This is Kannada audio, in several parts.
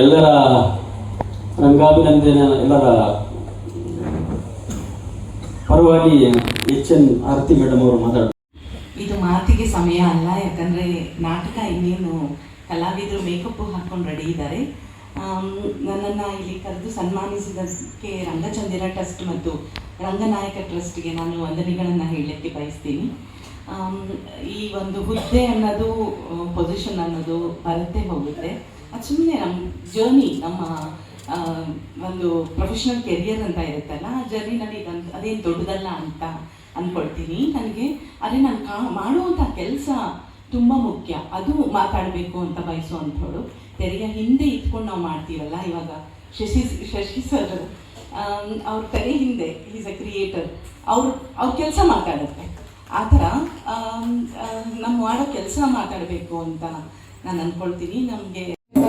ಎಲ್ಲರ ರಂಗಾಭಿನಂದನೆ, ಎಲ್ಲರ ಪರವಾಗಿ ಎಚ್ ಎನ್ ಆರತಿ ಮೇಡಮ್ ಅವರು ಮಾತಾಡ ಇದು ಮಾತಿಗೆ ಸಮಯ ಅಲ್ಲ, ಯಾಕಂದ್ರೆ ನಾಟಕ ಇನ್ನೇನು ಕಲಾವಿದರು ಮೇಕಪ್ಪು ಹಾಕೊಂಡು ರೆಡಿ ಇದ್ದಾರೆ. ನನ್ನನ್ನು ಇಲ್ಲಿ ಕರೆದು ಸನ್ಮಾನಿಸಿದಕ್ಕೆ ರಂಗಚಂದಿರ ಟ್ರಸ್ಟ್ ಮತ್ತು ರಂಗನಾಯಕ ಟ್ರಸ್ಟ್ಗೆ ನಾನು ವಂದನೆಗಳನ್ನು ಹೇಳಲಿಕ್ಕೆ ಬಯಸ್ತೀನಿ. ಈ ಒಂದು ಹುದ್ದೆ ಅನ್ನೋದು ಪೊಸಿಷನ್ ಅನ್ನೋದು ಬರುತ್ತೆ, ಹೋಗುತ್ತೆ. ಅದು ಸುಮ್ಮನೆ ನಮ್ಮ ಜರ್ನಿ ನಮ್ಮ ಒಂದು ಪ್ರೊಫೆಷನಲ್ ಕೆರಿಯರ್ ಅಂತ ಇರುತ್ತಲ್ಲ, ಆ ಜರ್ನಿನಲ್ಲಿ ಇದಂತ ಅದೇನು ದೊಡ್ಡದಲ್ಲ ಅಂತ ಅಂದ್ಕೊಳ್ತೀನಿ ನನಗೆ ಅದೇ ನಾನು ಕಾ ಮಾಡುವಂಥ ಕೆಲಸ ತುಂಬ ಮುಖ್ಯ. ಅದು ಮಾತಾಡಬೇಕು ಅಂತ ಬಯಸುವಂಥವಳು. ತೆರೆಯ ಹಿಂದೆ ಇಟ್ಕೊಂಡು ನಾವು ಮಾಡ್ತೀವಲ್ಲ, ಇವಾಗ ಶಶಿ ಶಶಿ ಸರ್ ಅವ್ರ ತೆರೆ ಹಿಂದೆ ಈಸ್ ಅ ಕ್ರಿಯೇಟರ್ ಅವ್ರು, ಅವ್ರ ಕೆಲಸ ಮಾತಾಡುತ್ತೆ. ಆ ಥರ ನಮ್ಮ ನಾವು ಮಾಡೋ ಕೆಲಸ ಮಾತಾಡಬೇಕು ಅಂತ ನಾನು ಅಂದ್ಕೊಳ್ತೀನಿ ನಮಗೆ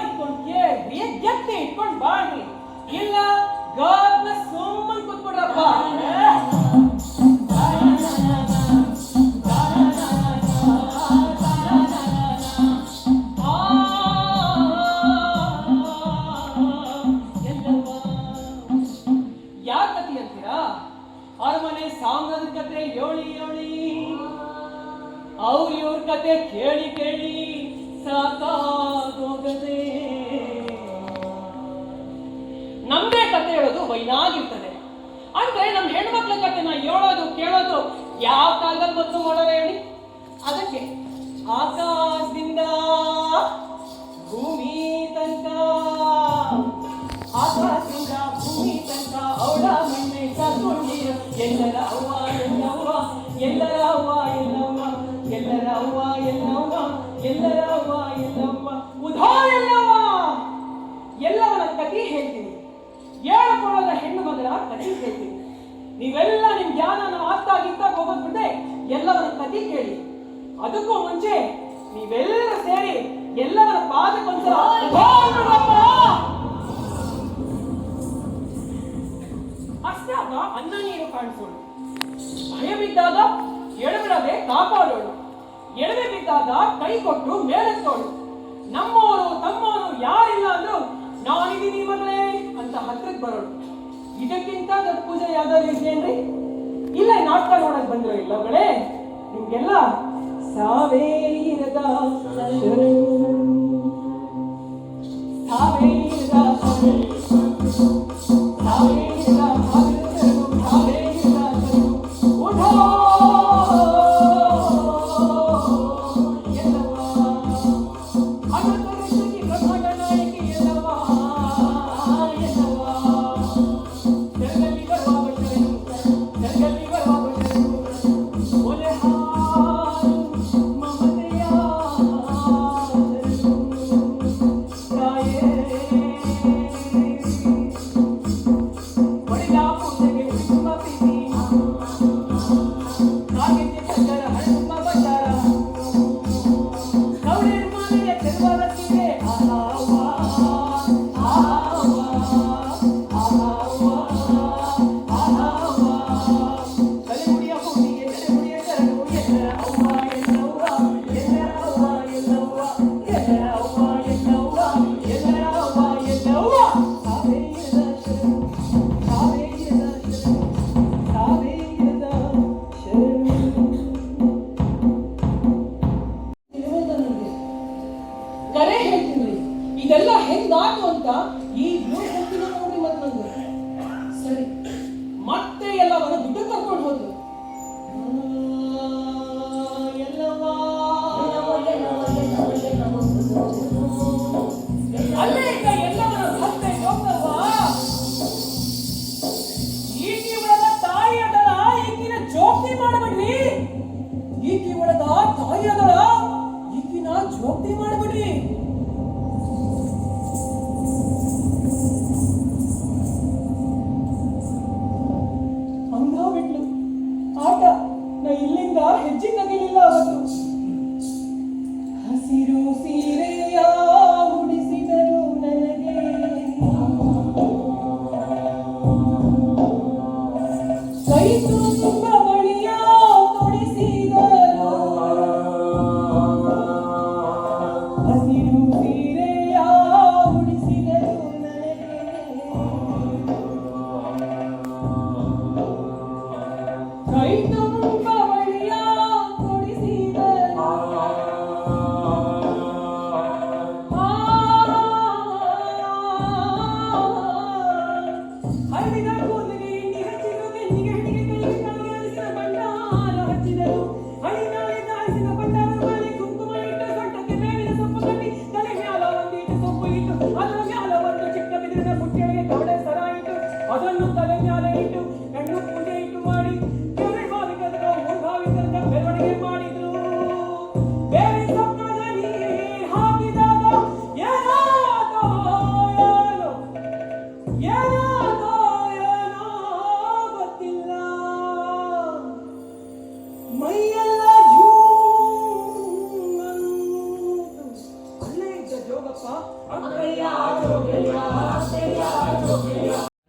ಇಟ್ಕೊಂಡು ಕೇಳ್ರಿ ಗೆದ್ದೆ ಇಟ್ಕೊಂಡು ಬಾಳ್ರಿ ಇಲ್ಲ ಗಾದ್ನ ಸುಮ್ಮನೆ ಕೂತ್ಬಿಡ್ರಪ್ಪ ಕತೆ ವೈನಾಗಿರ್ತದೆ. ಅಂದ್ರೆ ನಮ್ ಹೆಣ್ಮಕ್ಳ ಕತೆನ ಹೇಳೋದು, ಕೇಳೋದು ಯಾವ ಕಾಲದಲ್ಲಿ ಬಂದು ಮಾಡೋರ ಹೇಳಿ. ಅದಕ್ಕೆ ಆಕಾಶದಿಂದ ಭೂಮಿ ತನಕ, ಆಕಾಶದಿಂದ ಭೂಮಿ ತನಕ ಅವಳ ಮಣ್ಣೆ ತಗೊಂಡಿರ ಎಲ್ಲರ ಅವ್ವ, ಎಲ್ಲವ್ವ, ಎಲ್ಲರ ಅವ್ವ, ಎಲ್ಲವ್ವ, ಎಲ್ಲರ ಅವ್ವ, ಎಲ್ಲವ್ವ, ಎಲ್ಲರ ಅವ್ವ, ಎಲ್ಲವ್ವ. ಉಧಾ ಮಗಳ ಕಥೆ ಹೇಳ್ತೀನಿ ನೀವೆಲ್ಲ ನಿಮ್ ಜ್ಞಾನನ ಅತ್ತಾಗ ಇತ್ತಾಗ ಹೋಗೋದ್ ಎಲ್ಲವರ ಕತಿ ಕಥೆ ಕೇಳಿ. ಅದಕ್ಕೂ ಮುಂಚೆ ನೀವೆಲ್ಲರೂ ಸೇರಿ ಎಲ್ಲವರ ಪಾದ ಉಧಾ ಅನ್ನೋದಪ್ಪ. ಅಷ್ಟಾಗ ಅನ್ನ ನೀರು ಕಾಣಿಸೋಣ ಭಯ ಬಿದ್ದಾಗ ಎಡಬಿಡದೆ ಕಾಪಾಡೋಣ ಎಡವೆ ಬಿದ್ದಾಗ ಕೈ ಕೊಟ್ಟು ಮೇಲೆತ್ತೋಣ ನಮ್ಮೋರು ತಮ್ಮವರು ಯಾರಿಲ್ಲ ಅಂದ್ರು ನಾನಿದ್ದೀನಿ ಮಗಳೇ ಅಂತ ಹತ್ರಕ್ಕೆ ಬರೋಳು. ಇದಕ್ಕಿಂತ ದೊಡ್ಡ ಪೂಜೆ ಯಾವ್ದಾದ್ರು ಇದೆಯೇನ್ರಿ? ಇಲ್ಲ ನಾಟಕ ನೋಡಕ್ ಬಂದ್ರು ಇಲ್ಲ ಬಳೆ ನಿಮ್ಗೆಲ್ಲ ಸಾವೇ ಸಾವೇರಿ ಹೆಚ್ಚಿನಗಿಲ್ಲ ಅವತ್ತು ಹಸಿರು ಸೀರೆಯ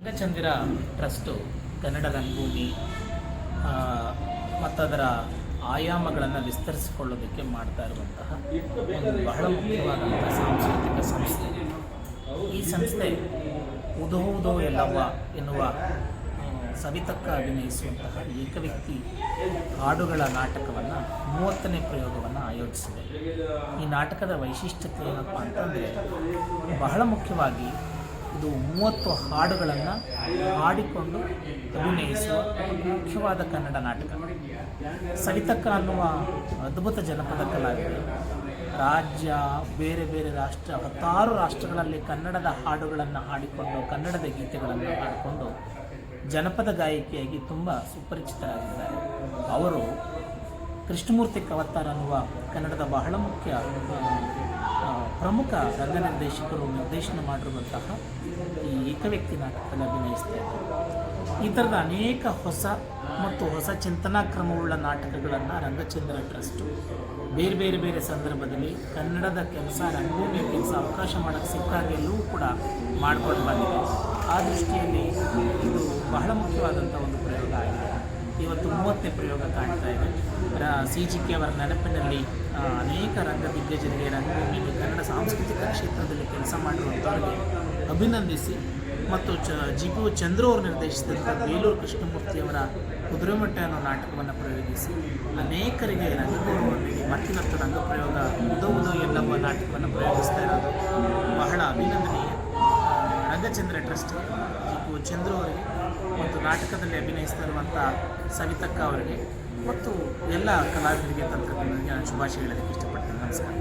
ರಂಗಚಂದಿರ ಟ್ರಸ್ಟು, ಕನ್ನಡ ರಂಗಭೂಮಿ ಮತ್ತದರ ಆಯಾಮಗಳನ್ನು ವಿಸ್ತರಿಸಿಕೊಳ್ಳೋದಕ್ಕೆ ಮಾಡ್ತಾ ಇರುವಂತಹ ಒಂದು ಬಹಳ ಮುಖ್ಯವಾದಂಥ ಸಾಂಸ್ಕೃತಿಕ ಸಂಸ್ಥೆ. ಈ ಸಂಸ್ಥೆ ಉದೋ ಉದೋ ಎಲ್ಲವ್ವ ಎನ್ನುವ ಸವಿತಕ್ಕ ಅಭಿನಯಿಸುವಂತಹ ಏಕವ್ಯಕ್ತಿ ಹಾಡುಗಳ ನಾಟಕವನ್ನು ಮೂವತ್ತನೇ ಪ್ರಯೋಗವನ್ನು ಆಯೋಜಿಸಿದೆ. ಈ ನಾಟಕದ ವೈಶಿಷ್ಟ್ಯತೆ ಏನಪ್ಪ ಅಂತಂದರೆ, ಬಹಳ ಮುಖ್ಯವಾಗಿ ಇದು ಮೂವತ್ತು ಹಾಡುಗಳನ್ನು ಹಾಡಿಕೊಂಡು ಅಭಿನಯಿಸುವ ಮುಖ್ಯವಾದ ಕನ್ನಡ ನಾಟಕ. ಸವಿತಕ್ಕ ಅನ್ನುವ ಅದ್ಭುತ ಜನಪದ ಕಲಾವಿದೆ. ರಾಜ್ಯ, ಬೇರೆ ಬೇರೆ ರಾಷ್ಟ್ರ, ಹತ್ತಾರು ರಾಷ್ಟ್ರಗಳಲ್ಲಿ ಕನ್ನಡದ ಹಾಡುಗಳನ್ನು ಹಾಡಿಕೊಂಡು ಕನ್ನಡದ ಗೀತೆಗಳನ್ನು ಹಾಡಿಕೊಂಡು ಜನಪದ ಗಾಯಕಿಯಾಗಿ ತುಂಬ ಸುಪರಿಚಿತರಾಗಿದ್ದಾರೆ. ಅವರು ಕೃಷ್ಣಮೂರ್ತಿ ಕವತ್ತಾರ್ ಅನ್ನುವ ಕನ್ನಡದ ಬಹಳ ಮುಖ್ಯ ಪ್ರಮುಖ ರಂಗ ನಿರ್ದೇಶಕರು ನಿರ್ದೇಶನ ಮಾಡಿರುವಂತಹ ಈ ಏಕವ್ಯಕ್ತಿ ನಾಟಕದಲ್ಲಿ ಅಭಿನಯಿಸ್ತಾ ಇದ್ದಾರೆ. ಈ ಥರದ ಅನೇಕ ಹೊಸ ಮತ್ತು ಹೊಸ ಚಿಂತನಾ ಕ್ರಮವುಳ್ಳ ನಾಟಕಗಳನ್ನು ರಂಗಚಂದ್ರ ಟ್ರಸ್ಟು ಬೇರೆ ಬೇರೆ ಬೇರೆ ಸಂದರ್ಭದಲ್ಲಿ ಕನ್ನಡದ ಕೆಲಸ, ರಂಗಭೂಮಿಯ ಕೆಲಸ ಅವಕಾಶ ಮಾಡೋಕ್ಕೆ ಸಿಕ್ಕಾಗೆಲ್ಲೂ ಕೂಡ ಮಾಡ್ಕೊಂಡು ಬಂದಿದೆ. ಆ ದೃಷ್ಟಿಯಲ್ಲಿ ಇದು ಬಹಳ ಮುಖ್ಯವಾದಂಥ ಒಂದು ಪ್ರಯೋಗ ಆಗಿದೆ. ಇವತ್ತು ಮೂವತ್ತನೇ ಪ್ರಯೋಗ ಕಾಣ್ತಾ ಇದೆ. ಸಿ ಜಿ ಕೆ ಅವರ ನೆನಪಿನಲ್ಲಿ ಅನೇಕ ರಂಗ ದಿಗ್ಗಜರಿಗೆ ರಂಗಭೂಮಿಗೆ ಕನ್ನಡ ಸಾಂಸ್ಕೃತಿಕ ಕ್ಷೇತ್ರದಲ್ಲಿ ಕೆಲಸ ಮಾಡಿರುವಂಥವ್ರಿಗೆ ಅಭಿನಂದಿಸಿ ಮತ್ತು ಚ ಜಿ ಪಿ ಚಂದ್ರು ಅವರು ನಿರ್ದೇಶಿಸಿದಂಥ ಬೇಲೂರು ಕೃಷ್ಣಮೂರ್ತಿಯವರ ಕುದುರೆಮಟ್ಟ ಅನ್ನೋ ನಾಟಕವನ್ನು ಪ್ರಯೋಗಿಸಿ ಅನೇಕರಿಗೆ ರಂಗಭೂಮಿಯಲ್ಲಿ ಮತ್ತಿನತ್ತು ಮತ್ತಿನತ್ತು ರಂಗಪ್ರಯೋಗ, ಉದೋ ಉದೋ ಎಲ್ಲವ ನಾಟಕವನ್ನು ಪ್ರಯೋಗಿಸ್ತಾ ಆ, ರಂಗಚಂದ್ರ ಟ್ರಸ್ಟ್ ಪಿ ಚಂದ್ರು ಅವರಿಗೆ ಮತ್ತು ನಾಟಕದಲ್ಲಿ ಅಭಿನಯಿಸ್ತಾ ಇರುವಂಥ ಸವಿತಕ್ಕ ಅವರಿಗೆ ಮತ್ತು ಎಲ್ಲ ಕಲಾವಿದರಿಗೆ ತಂತ್ರಜ್ಞರಿಗೆ ನಾನು ಶುಭಾಶಯ ಹೇಳೋದಕ್ಕೆ ಇಷ್ಟಪಡ್ತೀನಿ ನಮಸ್ಕಾರ.